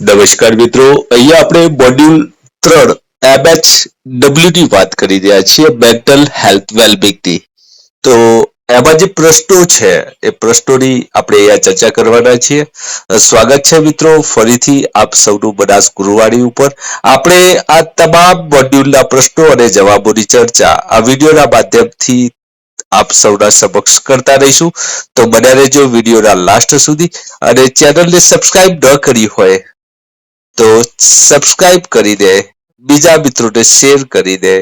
નમસ્કાર મિત્રો. અહીંયા આપણે મોડ્યુલ ત્રણ એમએચ ડબલ્યુ ની વાત કરી રહ્યા છીએ મેન્ટલ હેલ્થ વેલબિંગની તો એમાં જે પ્રશ્નો છે, એ પ્રશ્નોની આપણે અહીંયા ચર્ચા કરવાના છીએ. સ્વાગત છે મિત્રો ફરીથી આપ સૌનું બનાસ ગુરુવાણી ઉપર. આપણે આ તમામ મોડ્યુલના પ્રશ્નો અને જવાબોની ચર્ચા આ વિડીયોના માધ્યમથી આપ સૌના સમક્ષ કરતા રહીશું. તો બન્યા રહેજો વિડીયોના લાસ્ટ સુધી. અને ચેનલને સબસ્ક્રાઇબ ન કરી હોય તો સબસ્ક્રાઇબ કરી દે, બીજા મિત્રોને શેર કરી દે.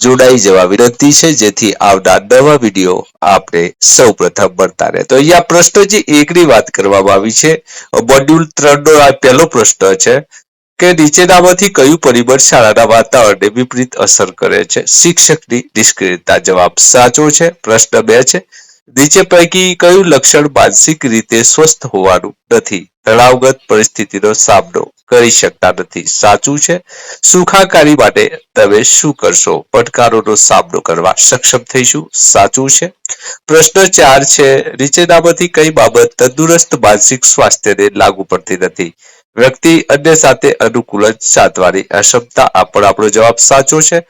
જોડાઈ જવા વિનંતી છે, જેથી આવનાર નવા વીડિયો આપણે સૌ પ્રથમ મળતા રહે. તો અહીંયા પ્રશ્ન જે એકની વાત કરવામાં આવી છે. મોડ્યુલ ત્રણ નો આ પહેલો પ્રશ્ન છે કે નીચેનામાંથી કયું પરિબળ શાળાના વાતાવરણને વિપરીત અસર કરે છે? શિક્ષકની નિષ્ક્રિયતા જવાબ સાચો છે, પ્રશ્ન બે છે નીચે પૈકી કયું લક્ષણ માનસિક રીતે સ્વસ્થ હોવાનું નથી? તણાવગત પરિસ્થિતિનો સામનો કરી શકતા નથી. સાચું છે? સુખાકારી માટે તમે શું કરશો? પડકારોનો સામનો કરવા સક્ષમ થઈશું. સાચું છે? પ્રશ્ન ચાર છે, નીચેનામાંથી કઈ બાબત તંદુરસ્ત માનસિક સ્વાસ્થ્યને લાગુ પડતી નથી? વ્યક્તિ અન્ય સાથે અનુકૂલન સાધવાની અક્ષમતા આ પણ આપણો જવાબ સાચો છે?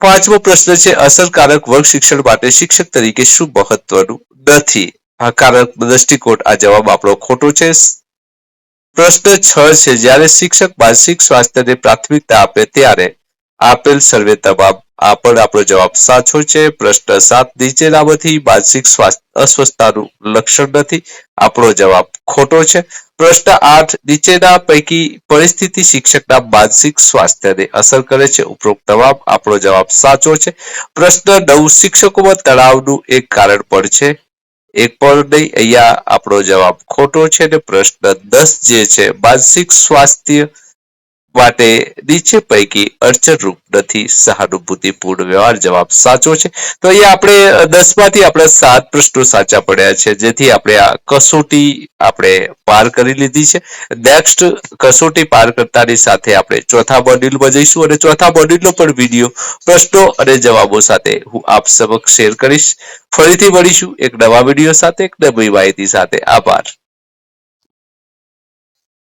પાંચમો પ્રશ્ન છે, અસરકારક વર્ગ શિક્ષણ માટે શિક્ષક તરીકે શું મહત્વનું નથી? હકારક દ્રષ્ટિકોણ, આ જવાબ આપણો ખોટો છે. પ્રશ્ન છ છે, જ્યારે શિક્ષક માનસિક સ્વાસ્થ્યને પ્રાથમિકતા આપે ત્યારે આપેલ સર્વે તમામ આ પણ આપણો જવાબ સાચો છે. પ્રશ્ન સાત નીચેનામાંથી માનસિક અસ્વસ્થતાનું લક્ષણ નથી. આપણો જવાબ ખોટો છે. પ્રશ્ન આઠ, નીચેના પૈકી પરિસ્થિતિ શિક્ષકના માનસિક સ્વાસ્થ્યને અસર કરે છે. ઉપરોક્ત તમામ આપણો જવાબ સાચો છે. પ્રશ્ન નવ, શિક્ષકોમાં તણાવનું એક કારણ પણ છે. એક પણ નહીં, અહીંયા આપણો જવાબ ખોટો છે. અને પ્રશ્ન દસ જે છે, માનસિક સ્વાસ્થ્ય માટે નીચે પૈકી અડચણરૂપ નથી. સહાનુભૂતિપૂર્ણ વ્યવહાર જવાબ સાચો છે. તો અહીંયા આપણે દસમાંથી આપણે સાત પ્રશ્નો સાચા પડ્યા છે. જેથી આપણે આ કસોટી આપણે પાર કરી લીધી છે. નેક્સ્ટ કસોટી પાર કરતાની સાથે આપણે ચોથા મોડ્યુલમાં જઈશું અને ચોથા મોડ્યુલનો પણ વીડિયો પ્રશ્નો અને જવાબો સાથે હું આપ સમક્ષ શેર કરીશ. ફરીથી મળીશું એક નવા વીડિયો સાથે, એક નવી માહિતી સાથે. આભાર.